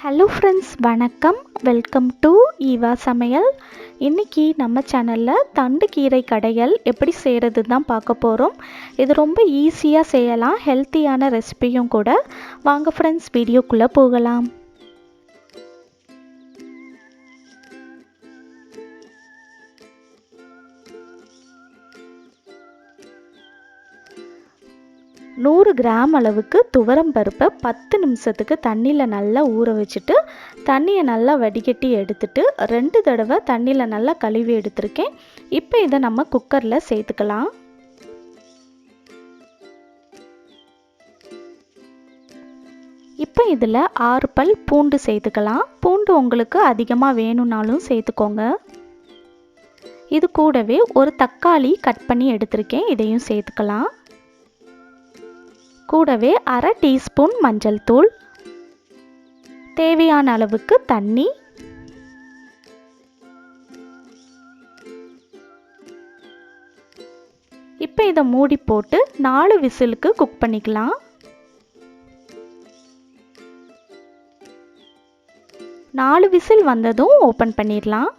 Hello friends வணக்கம். Welcome to Eva சமையல் இன்றைக்கி நம்ம சேனலில் தண்டு கீரை கடைகள் எப்படி செய்கிறது தான் பார்க்க போகிறோம் இது ரொம்ப ஈஸியாக செய்யலாம் ஹெல்த்தியான ரெசிபியும் கூட. வாங்க ஃப்ரெண்ட்ஸ் வீடியோக்குள்ளே போகலாம். நூறு கிராம் அளவுக்கு துவரம் பருப்பை பத்து நிமிஷத்துக்கு தண்ணியில் நல்லா ஊற வச்சுட்டு தண்ணியை நல்லா வடிகட்டி எடுத்துட்டு ரெண்டு தடவை தண்ணியில் நல்லா கழுவி எடுத்திருக்கேன். இப்போ இதை நம்ம குக்கரில் சேர்த்துக்கலாம். இப்போ இதில் ஆறு பல் பூண்டு சேர்த்துக்கலாம். பூண்டு உங்களுக்கு அதிகமாக வேணும்னாலும் சேர்த்துக்கோங்க. இது கூடவே ஒரு தக்காளி கட் பண்ணி எடுத்திருக்கேன். இதையும் சேர்த்துக்கலாம். கூடவே அரை டீஸ்பூன் மஞ்சள் தூள் தேவையான அளவுக்கு தண்ணி இப்போ இதை மூடி போட்டு நாலு விசிலுக்கு குக் பண்ணிக்கலாம். நாலு விசில் வந்ததும் ஓப்பன் பண்ணிடலாம்.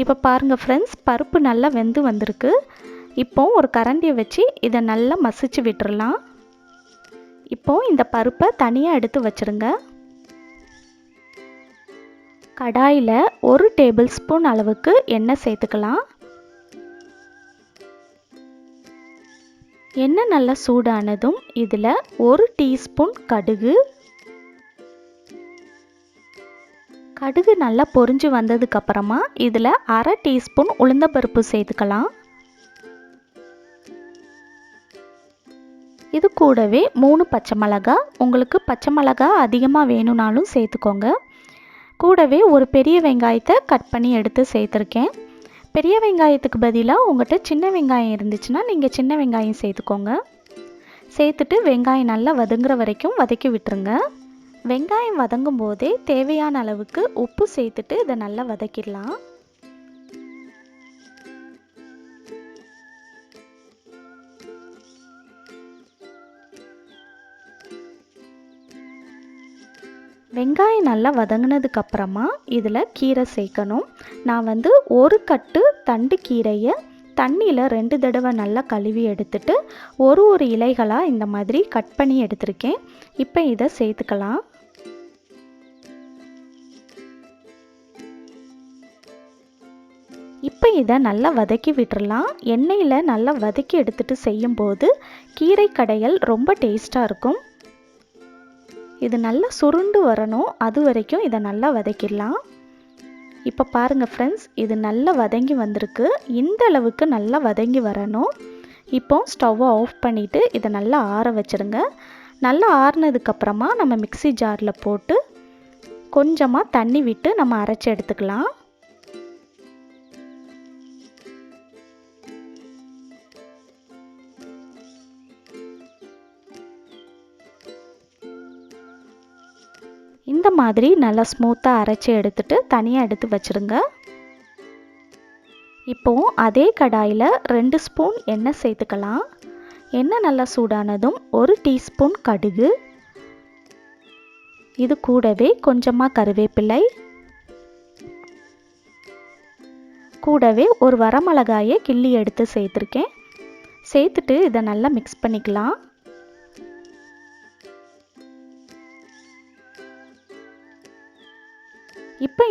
இப்போ பாருங்கள் ஃப்ரெண்ட்ஸ் பருப்பு நல்லா வெந்து வந்திருக்கு. இப்போ ஒரு கரண்டியை வச்சு இதை நல்லா மசிச்சு விட்டுறலாம். இப்போது இந்த பருப்பை தனியாக எடுத்து வச்சுருங்க. கடாயில் ஒரு டேபிள் ஸ்பூன் அளவுக்கு எண்ணெய் சேர்த்துக்கலாம். எண்ணெய் நல்லா சூடானதும் இதில் ஒரு டீஸ்பூன் கடுகு. கடுகு நல்லா பொரிஞ்சு வந்ததுக்கப்புறமா இதில் அரை டீஸ்பூன் உளுந்தப்பருப்பு சேர்த்துக்கலாம். இது கூடவே மூணு பச்சை மிளகா. உங்களுக்கு பச்சை மிளகா அதிகமாக வேணும்னாலும் சேர்த்துக்கோங்க. கூடவே ஒரு பெரிய வெங்காயத்தை கட் பண்ணி எடுத்து சேர்த்துருக்கேன். பெரிய வெங்காயத்துக்கு பதிலாக உங்கள்கிட்ட சின்ன வெங்காயம் இருந்துச்சுன்னா நீங்கள் சின்ன வெங்காயம் சேர்த்துக்கோங்க. சேர்த்துட்டு வெங்காயம் நல்லா வதங்குற வரைக்கும் வதக்கி விட்டுருங்க. வெங்காயம் வதங்கும் போதே தேவையான அளவுக்கு உப்பு சேர்த்துட்டு இதை நல்லா வதக்கிடலாம். வெங்காயம் நல்லா வதங்கினதுக்கப்புறமா இதில் கீரை சேர்க்கணும். நான் வந்து ஒரு கட்டு தண்டு கீரையை தண்ணியில் ரெண்டு தடவை நல்லா கழுவி எடுத்துட்டு ஒரு ஒரு இலைகளாக இந்த மாதிரி கட் பண்ணி எடுத்திருக்கேன். இப்போ இதை சேர்த்துக்கலாம். இப்போ இதை நல்லா வதக்கி விட்டுறலாம். எண்ணெயில் நல்லா வதக்கி எடுத்துட்டு செய்யும்போது கீரை கடைகள் ரொம்ப டேஸ்ட்டாக இருக்கும். இது நல்லா சுருண்டு வரணும். அது வரைக்கும் இதை நல்லா வதக்கிடலாம். இப்போ பாருங்கள் ஃப்ரெண்ட்ஸ் இது நல்லா வதங்கி வந்திருக்கு. இந்த அளவுக்கு நல்லா வதங்கி வரணும். இப்போ ஸ்டவ்வை ஆஃப் பண்ணிவிட்டு இதை நல்லா ஆற வச்சுருங்க. நல்லா ஆறுனதுக்கப்புறமா நம்ம மிக்சி ஜாரில் போட்டு கொஞ்சமாக தண்ணி விட்டு நம்ம அரைச்சி எடுத்துக்கலாம். இந்த மாதிரி நல்லா ஸ்மூத்தாக அரைச்சி எடுத்துட்டு தனியாக எடுத்து வச்சுருங்க. இப்போ அதே கடாயில் ரெண்டு ஸ்பூன் எண்ணெய் சேர்த்துக்கலாம். எண்ணெய் நல்லா சூடானதும் ஒரு டீஸ்பூன் கடுகு. இது கூடவே கொஞ்சமாக கருவேப்பிலை. கூடவே ஒரு வரமிளகாயை கிள்ளி எடுத்து சேர்த்துருக்கேன். சேர்த்துட்டு இதை நல்லா மிக்ஸ் பண்ணிக்கலாம்.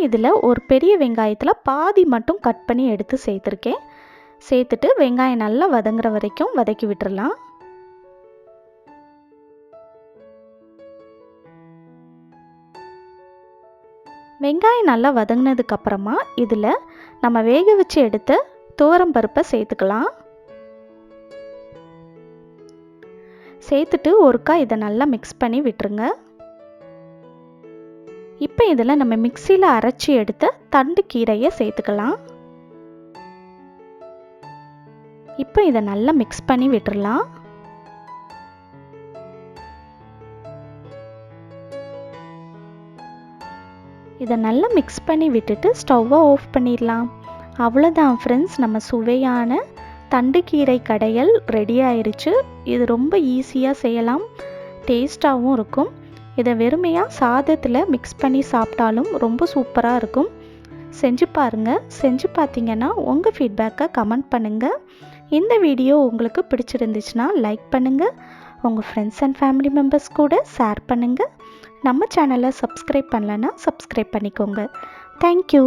இதில் ஒரு பெரிய வெங்காயத்தில் பாதி மட்டும் கட் பண்ணி எடுத்து சேர்த்துருக்கேன். சேர்த்துட்டு வெங்காயம் நல்லா வதங்குற வரைக்கும் வதக்கி விட்டுறலாம். வெங்காயம் நல்லா வதங்கினதுக்கப்புறமா இதில் நம்ம வேக வச்சு எடுத்த துவரம் பருப்பை சேர்த்துக்கலாம். சேர்த்துட்டு ஒருக்கா இதை நல்லா மிக்ஸ் பண்ணி விட்டுருங்க. இப்போ இதில் நம்ம மிக்சியில் அரைச்சி எடுத்த தண்டு கீரையை சேர்த்துக்கலாம். இப்போ இதை நல்லா மிக்ஸ் பண்ணி விட்டுடலாம் இதை நல்லா மிக்ஸ் பண்ணி விட்டுட்டு ஸ்டவ்வை ஆஃப் பண்ணிடலாம். அவ்வளோதான் ஃப்ரெண்ட்ஸ் நம்ம சுவையான தண்டுக்கீரை கடையல் ரெடி ஆயிடுச்சு இது ரொம்ப ஈஸியாக செய்யலாம். டேஸ்ட்டாகவும் இருக்கும். இதை வெறுமையாக சாதத்தில் மிக்ஸ் பண்ணி சாப்பிட்டாலும் ரொம்ப சூப்பராக இருக்கும். செஞ்சு பாருங்கள் செஞ்சு பார்த்தீங்கன்னா உங்கள் ஃபீட்பேக்கை கமெண்ட் பண்ணுங்கள் இந்த வீடியோ உங்களுக்கு பிடிச்சிருந்துச்சுன்னா லைக் பண்ணுங்கள் உங்கள் ஃப்ரெண்ட்ஸ் அண்ட் ஃபேமிலி மெம்பர்ஸ் கூட ஷேர் பண்ணுங்கள் நம்ம சேனலை சப்ஸ்கிரைப் பண்ணலன்னா சப்ஸ்கிரைப் பண்ணிக்கோங்க. தேங்க்யூ